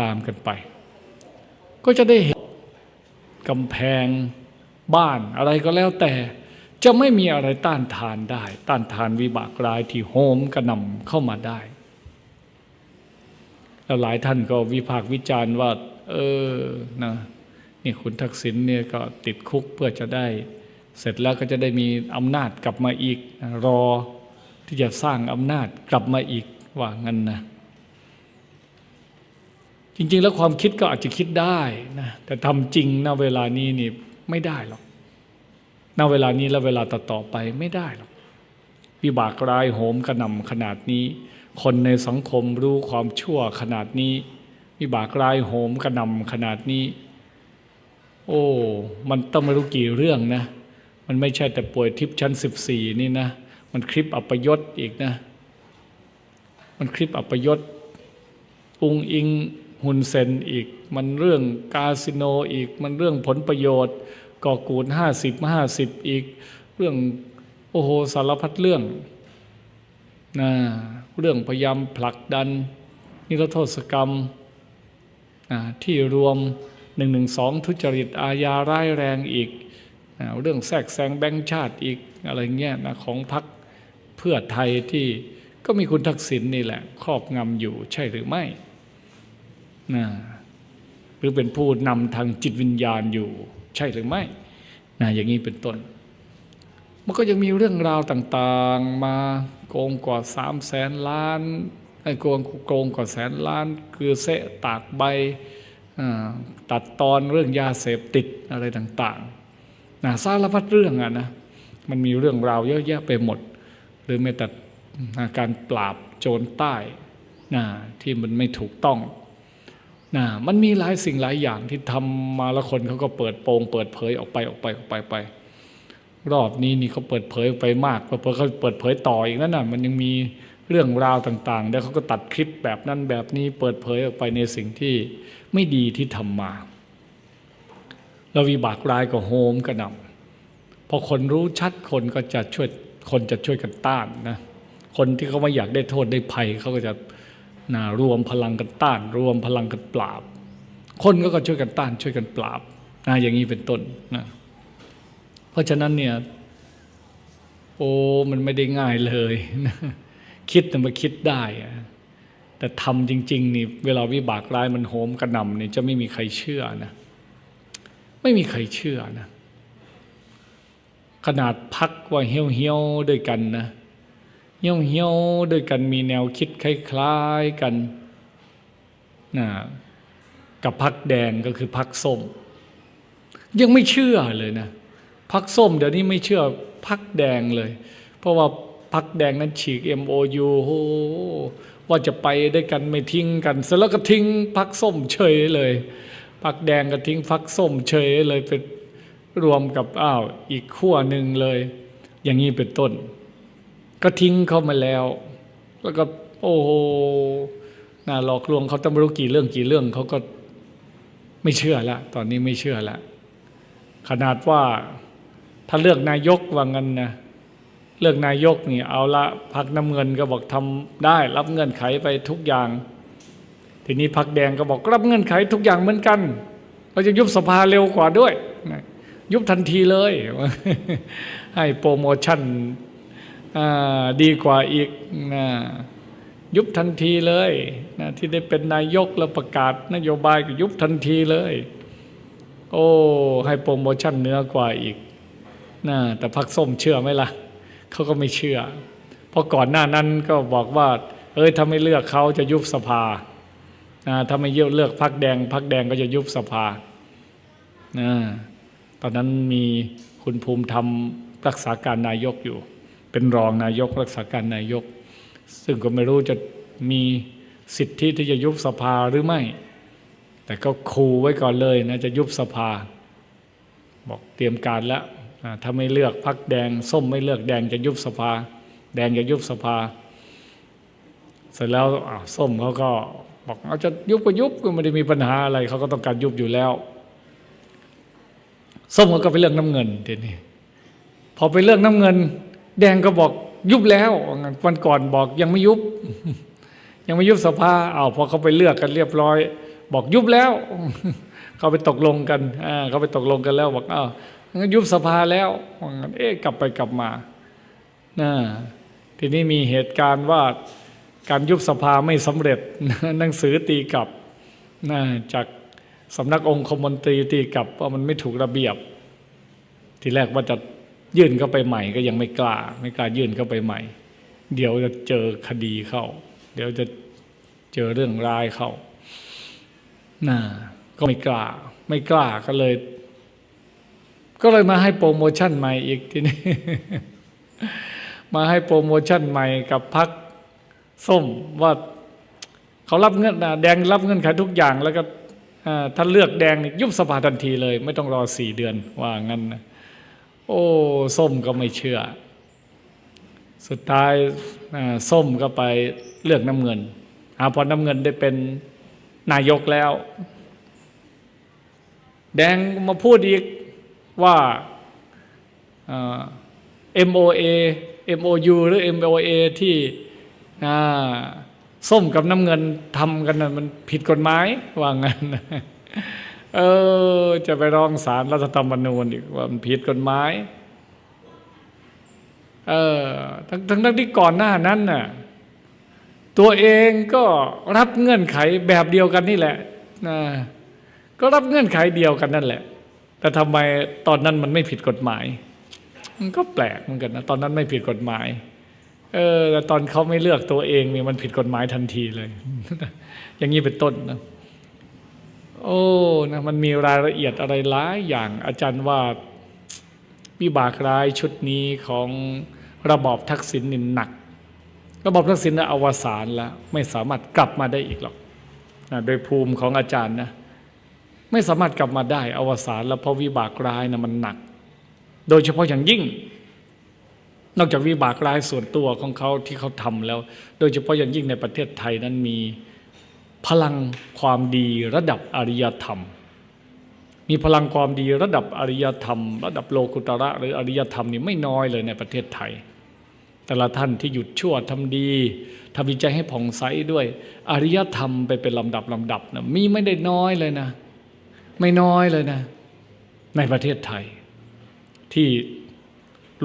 ตามกันไป ก็จะได้เห็นกำแพงบ้านอะไรก็แล้วแต่ จะไม่มีอะไรต้านทานได้ ต้านทานวิบากร้ายที่โหมกระหน่ำเข้ามาได้แล้วหลายท่านก็วิพากษ์วิจารณ์ว่า เออนะนี่คุณทักษิณเนี่ยก็ติดคุกเพื่อจะได้ เสร็จแล้วก็จะได้มีอำนาจกลับมาอีก รอที่จะสร้างอำนาจกลับมาอีกว่างั้นนะ จริง ๆ แล้วความคิดก็อาจจะคิดได้นะแต่ทำจริงณเวลานี้นี่ไม่ได้หรอกณเวลานี้และเวลาต่อๆไปไม่ได้หรอกวิบากร้ายโหมกระหน่ำขนาดนี้ คนในสังคมรู้ความชั่วขนาดนี้วิบากร้ายโหมกระหน่ำขนาดนี้ โอ้ มันต้องไม่รู้กี่เรื่องนะ มันไม่ใช่แต่ป่วยทิพย์ชั้นสิบสี่นี่นะ มันคลิปอัปยศอีกนะ มันคลิปอัปยศอุงอิง หุนเซนอีก มันเรื่องคาสิโนอีก มันเรื่องผลประโยชน์ก่อกูลห้าสิบห้าสิบอีก เรื่องโอ้โหสารพัดเรื่องนะเรื่องพยายามผลักดัน นิรโทษกรรมนะที่รวมหนึ่งหนึ่งสองทุจริตอาญาร้ายแรงอีกนะเรื่องแทรกแซงแบงค์ชาติอีกอะไรเงี้ยนะของพรรคเพื่อไทยที่ก็มีคุณทักษิณนี่แหละ ครอบงำอยู่ใช่หรือไม่ นะหรือเป็นผู้นำทางจิตวิญญาณอยู่ ใช่หรือไม่นะอย่างนี้เป็นต้น มันก็ยังมีเรื่องราวต่างๆ มาโกงกว่าสามแสนล้านไอ้โกงโกงกว่าแสนล้าน คือเสะตากใบตัดตอนเรื่องยาเสพติดอะไรต่างๆนะสารพัดเรื่องอะนะมันมีเรื่องราวเยอะแยะไปหมด หรือแม้แต่การปราบโจรใต้นะที่มันไม่ถูกต้อง นะมันมีหลายสิ่งหลายอย่างที่ทำมาล้วคนเขาก็เปิดโปงเปิดเผยออกไปออกไปออกไปไป รอบนี้นี่เขาเปิดเผยไปมากเพอเขาเปิดเผยต่ออีกนั่นน่ะมันยังมีเรื่องราวต่างๆ แล้วเขาก็ตัดคลิปแบบนั้นแบบนี้เปิดเผยออกไปในสิ่งที่ไม่ดีที่ทำมาแล้ววิบากร้ายก็โหมกระหน่ำพอคนรู้ชัดคนก็จะช่วยคนจะช่วยกันต้านนะคนที่เขาไม่อยากได้โทษได้ภัยเขาก็จะ นะรวมพลังกันต้าน รวมพลังกันปราบ คนก็ก็ช่วยกันต้านช่วยกันปราบนะอย่างนี้เป็นต้นนะเพราะฉะนั้นเนี่ยโอ้มันไม่ได้ง่ายเลยนะคิดแต่มาคิดได้อะแต่ทำจริง ๆ นี่เวลาวิบากร้ายมันโหมกระหน่ำนี่จะไม่มีใครเชื่อนะ ไม่มีใครเชื่อนะ ขนาดพักว่าเฮี้ยวเฮี้ยวๆด้วยกันนะ เฮี้ยวเฮี้ยวด้วยกันมีแนวคิดคล้ายๆกันนะกับพักแดงก็คือพักส้ม ยังไม่เชื่อเลยนะพักส้มเดี๋ยวนี้ไม่เชื่อพักแดงเลย เพราะว่าพักแดงนั้นฉีก MOU โอ้ว่าจะไปด้วยกันไม่ทิ้งกันเสร็จแล้วก็ทิ้งพักส้มเฉยเลยพักแดงก็ทิ้งพักส้มเฉยเลยเป็นรวมกับอ้าวอีกขั้วหนึ่งเลย อย่างนี้เป็นต้น ก็ทิ้งเขามาแล้ว แล้วก็โอ้โหน่าหลอกลวงเขาต้องไม่รู้กี่เรื่องกี่เรื่องเขาก็ไม่เชื่อละตอนนี้ไม่เชื่อละขนาดว่าถ้าเลือกนายกว่างั้นนะเลือกนายกนี่เอาละพักน้ำเงินก็บอกทำได้ รับเงื่อนไขไปทุกอย่าง ทีนี้พักแดงก็บอกรับเงื่อนไขทุกอย่างเหมือนกัน เราจะยุบสภาเร็วกว่าด้วย ยุบทันทีเลย ให้โปรโมชั่น ดีกว่าอีกนะยุบทันทีเลยนะที่ได้เป็นนายกแล้วประกาศนโยบายก็ยุบทันทีเลย โอ้ ให้โปรโมชั่นเนื้อกว่าอีกนะแต่พักส้มเชื่อไหมล่ะเขาก็ไม่เชื่อ เพราะก่อนหน้านั้นก็บอกว่า เอ้ยถ้าไม่เลือกเขาจะยุบสภานะถ้าไม่เลือกพักแดงพักแดงก็จะยุบสภานะตอนนั้นมีคุณภูมิธรรมรักษาการนายกอยู่ เป็นรองนายกรักษาการนายก ซึ่งก็ไม่รู้จะมีสิทธิที่จะยุบสภาหรือไม่ แต่ก็คูไว้ก่อนเลยนะจะยุบสภา บอกเตรียมการแล้วถ้าไม่เลือกพักแดง ส้มไม่เลือกแดงจะยุบสภา แดงจะยุบสภา เสร็จแล้วส้มเขาก็บอกเอาจะยุบก็ยุบก็ไม่ได้มีปัญหาอะไรเขาก็ต้องการยุบอยู่แล้วส้มเขาก็ไปเลือกน้ำเงินทีนี้พอไปเลือกน้ำเงิน แดงก็บอกยุบแล้ววันก่อนบอกยังไม่ยุบ ยังไม่ยุบสภาเอาวพอเขาไปเลือกกันเรียบร้อย บอกยุบแล้ว เขาไปตกลงกันเขาไปตกลงกันแล้วบอกอ้าวยุบสภาแล้วเอ๊ะกลับไปกลับมานะทีนี้มีเหตุการณ์ว่าการยุบสภาไม่สำเร็จหนังสือตีกลับนะจากสำนักองคมนตรีตีกลับว่ามันไม่ถูกระเบียบ ทีแรกว่าจะ ยื่นเข้าไปใหม่ก็ยังไม่กล้า ไม่กล้ายื่นเข้าไปใหม่ เดี๋ยวจะเจอคดีเข้า เดี๋ยวจะเจอเรื่องร้ายเข้าน่าก็ไม่กล้า ไม่กล้าก็เลย ก็เลยมาให้โปรโมชั่นใหม่อีกทีนี้มาให้โปรโมชั่นใหม่กับพักส้มว่าเขารับเงื่อนแดงรับเงื่อนไขทุกอย่างแล้วก็ถ้าเลือกแดงนี่ยุบสภาทันทีเลย ไม่ต้องรอสี่เดือนว่างั้นนะ โอ้ส้มก็ไม่เชื่อ สุดท้ายส้มก็ไปเลือกน้ำเงินอาพอน้ำเงินได้เป็นนายกแล้ว แดงมาพูดอีกว่า MOA MOU หรือ MOA ที่ส้มกับน้ำเงินทำกันนะมันผิดกฎหมายว่างั้น เออ จะไปร้องศาลรัฐธรรมนูญอีกว่ามันผิดกฎหมายเออทั้งทั้งทั้งที่ก่อนหน้านั้นน่ะตัวเองก็รับเงื่อนไขแบบเดียวกันนี่แหละนะก็รับเงื่อนไขเดียวกันนั่นแหละ แต่ทำไมตอนนั้นมันไม่ผิดกฎหมาย มันก็แปลกเหมือนกันนะตอนนั้นไม่ผิดกฎหมาย เออแต่ตอนเขาไม่เลือกตัวเองเนี่ยมันผิดกฎหมายทันทีเลย อย่างนี้เป็นต้นนะ โอ้นะมันมีรายละเอียดอะไรหลายอย่างอาจารย์ว่าวิบากร้ายชุดนี้ของระบอบทักษิณนี่หนัก ระบอบทักษิณนะอวสานแล้วไม่สามารถกลับมาได้อีกหรอกนะโดยภูมิของอาจารย์นะไม่สามารถกลับมาได้อวสานแล้วเพราะวิบากร้ายนะมันหนัก โดยเฉพาะอย่างยิ่ง นอกจากวิบากร้ายส่วนตัวของเขาที่เขาทำแล้ว โดยเฉพาะอย่างยิ่งในประเทศไทยนั้นมี พลังความดีระดับอริยธรรม มีพลังความดีระดับอริยธรรม ระดับโลกุตระหรืออริยธรรมนี่ไม่น้อยเลยในประเทศไทย แต่ละท่านที่หยุดชั่วทำดีทำวิจัยให้ผ่องใสด้วย อริยธรรมไปเป็นลำดับลำดับนะมีไม่ได้น้อยเลยนะ ไม่น้อยเลยนะ ในประเทศไทย ที่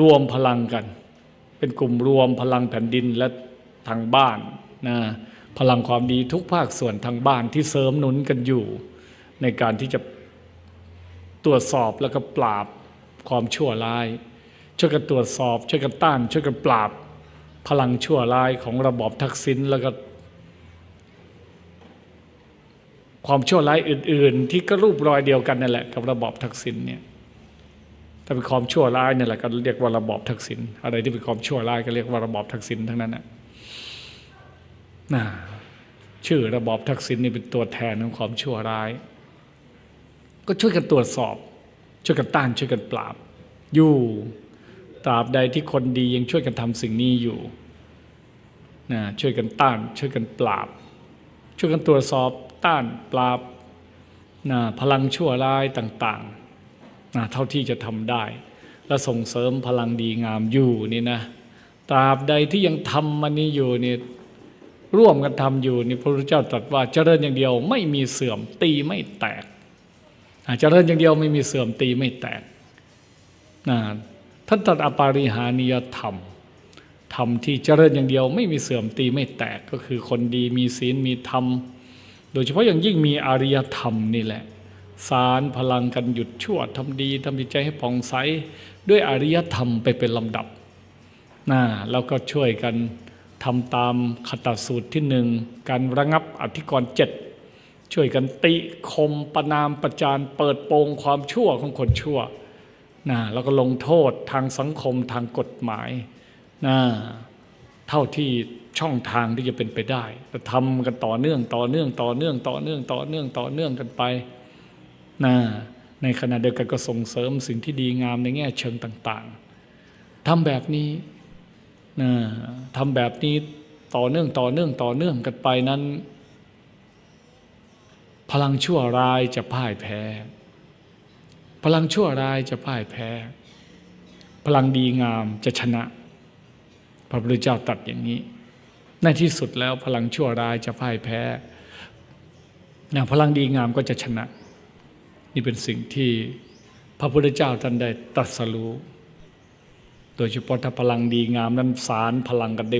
รวมพลังกัน เป็นกลุ่มรวมพลังแผ่นดินและทางบ้านนะ พลังความดีทุกภาคส่วนทางบ้านที่เสริมหนุนกันอยู่ ในการที่จะตรวจสอบแล้วก็ปราบความชั่วร้าย ช่วยกันตรวจสอบ ช่วยกันต้าน ช่วยกันปราบ พลังชั่วร้ายของระบอบทักษิณแล้วก็ ความชั่วร้ายอื่น ๆ ที่ก็รูปรอยเดียวกันนั่นแหละกับระบอบทักษิณเนี่ยถ้าเป็นความชั่วร้ายเนี่ยแหละก็เรียกว่าระบอบทักษิณอะไรที่เป็นความชั่วร้ายก็เรียกว่าระบอบทักษิณทั้งนั้นนะ นะชื่อระบอบทักษิณนี่เป็นตัวแทนของความชั่วร้าย ก็ช่วยกันตรวจสอบ ช่วยกันต้านช่วยกันปราบ อยู่ตราบใดที่คนดียังช่วยกันทำสิ่งนี้อยู่นะช่วยกันต้าน ช่วยกันปราบ ช่วยกันตรวจสอบต้านปราบนะพลังชั่วร้ายต่างๆนะเท่าที่จะทำได้ และส่งเสริมพลังดีงามอยู่นี่นะตราบใดที่ยังทำมันนี้อยู่เนี่ย ร่วมกันทำอยู่นี่พระพุทธเจ้าตรัสว่าเจริญอย่างเดียวไม่มีเสื่อมตีไม่แตกเจริญอย่างเดียวไม่มีเสื่อมตีไม่แตกนะท่านตรัสอปาริหานิยธรรมธรรมที่เจริญอย่างเดียวไม่มีเสื่อมตีไม่แตกก็คือคนดีมีศีลมีธรรม โดยเฉพาะอย่างยิ่งมีอริยธรรมนี่แหละ สารพลังกันหยุดชั่วทำดีทำจิตใจให้ผ่องใสด้วยอริยธรรมไปเป็นลำดับนะแล้วก็ช่วยกัน ทำตามคตสูตรที่หนึ่งการระงับอธิกรณ์เจ็ดช่วยกันติคมประนามประจานเปิดโปงความชั่วของคนชั่วนะแล้วก็ลงโทษทางสังคมทางกฎหมายนะเท่าที่ช่องทางที่จะเป็นไปได้แต่ทำกันต่อเนื่องต่อเนื่องต่อเนื่องต่อเนื่องต่อเนื่องต่อเนื่องกันไปนะในขณะเดียวกันก็ส่งเสริมสิ่งที่ดีงามในแง่เชิงต่าง ๆทำแบบนี้ ทำแบบนี้ต่อเนื่องต่อเนื่องต่อเนื่องกันไปนั้น พลังชั่วร้ายจะพ่ายแพ้ พลังชั่วร้ายจะพ่ายแพ้ พลังดีงามจะชนะ พระพุทธเจ้าตรัสอย่างนี้ ในที่สุดแล้วพลังชั่วร้ายจะพ่ายแพ้นะพลังดีงามก็จะชนะ นี่เป็นสิ่งที่พระพุทธเจ้าท่านได้ตรัสรู้ โดยเฉพาะถ้าพลังดีงามนั้นสารพลังกันได้